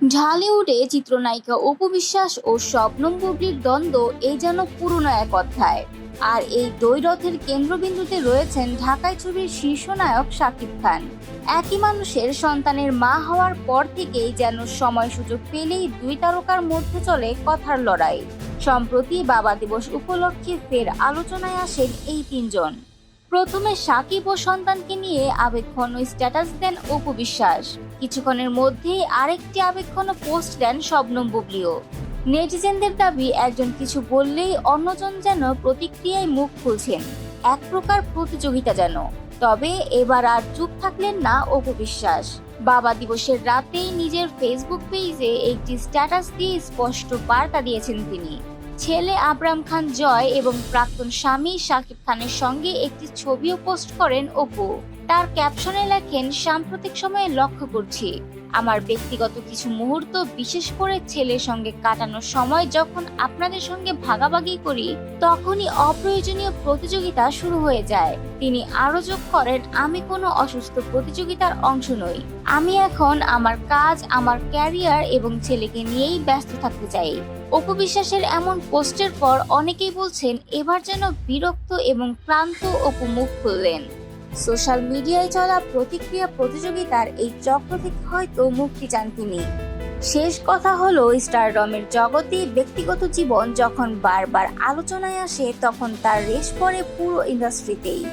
ঢালিউডে চিত্রনায়িকা অপু বিশ্বাস ও শবনম বুবলির দ্বন্দ্ব এই যেন পুরনো এক অধ্যায়। আর এই দ্বৈরথের কেন্দ্রবিন্দুতে রয়েছেন ঢাকায় ছবির শীর্ষ নায়ক শাকিব খান। একই মানুষের সন্তানের মা হওয়ার পর থেকেই যেন সময় সুযোগ পেলেই দুই তারকার মধ্যে চলে কথার লড়াই। সম্প্রতি বাবা দিবস উপলক্ষে ফের আলোচনায় আসেন এই তিনজন। প্রথমে সাকিব ও সন্তানকে নিয়ে আবেগঘন স্ট্যাটাস দেন অপু বিশ্বাস। কিছুক্ষণের মধ্যেই আরেকটি আবেগঘন পোস্ট দেন শবনম বুবলিও। নেটিজেনদের দাবি, একজন কিছু বললেই অন্যজন যেন প্রতিক্রিয়ায় মুখ খুলছেন। এক প্রকার প্রতিযোগিতা যেন। তবে এবার আর চুপ থাকলেন না অপু বিশ্বাস বাবা দিবসের রাতেই নিজের ফেসবুক পেজে একটি স্ট্যাটাস দিয়ে স্পষ্ট বার্তা দিয়েছেন তিনি। ছেলে আবরাম খান জয় এবং প্রাক্তন স্বামী শাকিব খানের সঙ্গে একটি ছবিও পোস্ট করেন অপু। তার ক্যাপশনে লেখেন, সাম্প্রতিক সময়ে লক্ষ্য করছি, আমার ব্যক্তিগত কিছু মুহূর্ত, বিশেষ করে ছেলের সঙ্গে কাটানোর সময়, যখন আপনাদের সঙ্গে ভাগাভাগি করি, তখনই অপ্রয়োজনীয় প্রতিযোগিতা শুরু হয়ে যায়। তিনি আরও যোগ করেন, আমি কোনো অসুস্থ প্রতিযোগিতার অংশ নই। আমি এখন আমার কাজ, আমার ক্যারিয়ার এবং ছেলেকে নিয়েই ব্যস্ত থাকতে চাই। অপবিশ্বাসের এমন পোস্টের পর অনেকেই বলছেন, এবার যেন বিরক্ত এবং ক্লান্ত অপু মুখ খুললেন। সোশ্যাল মিডিয়ায় চলা প্রতিক্রিয়া প্রতিযোগিতার এই চক্র থেকে হয়তো মুক্তি চান তিনি। শেষ কথা হলো স্টারডমের জগতে ব্যক্তিগত জীবন যখন বারবার আলোচনায় আসে, তখন তার রেশ পড়ে পুরো ইন্ডাস্ট্রিতেই।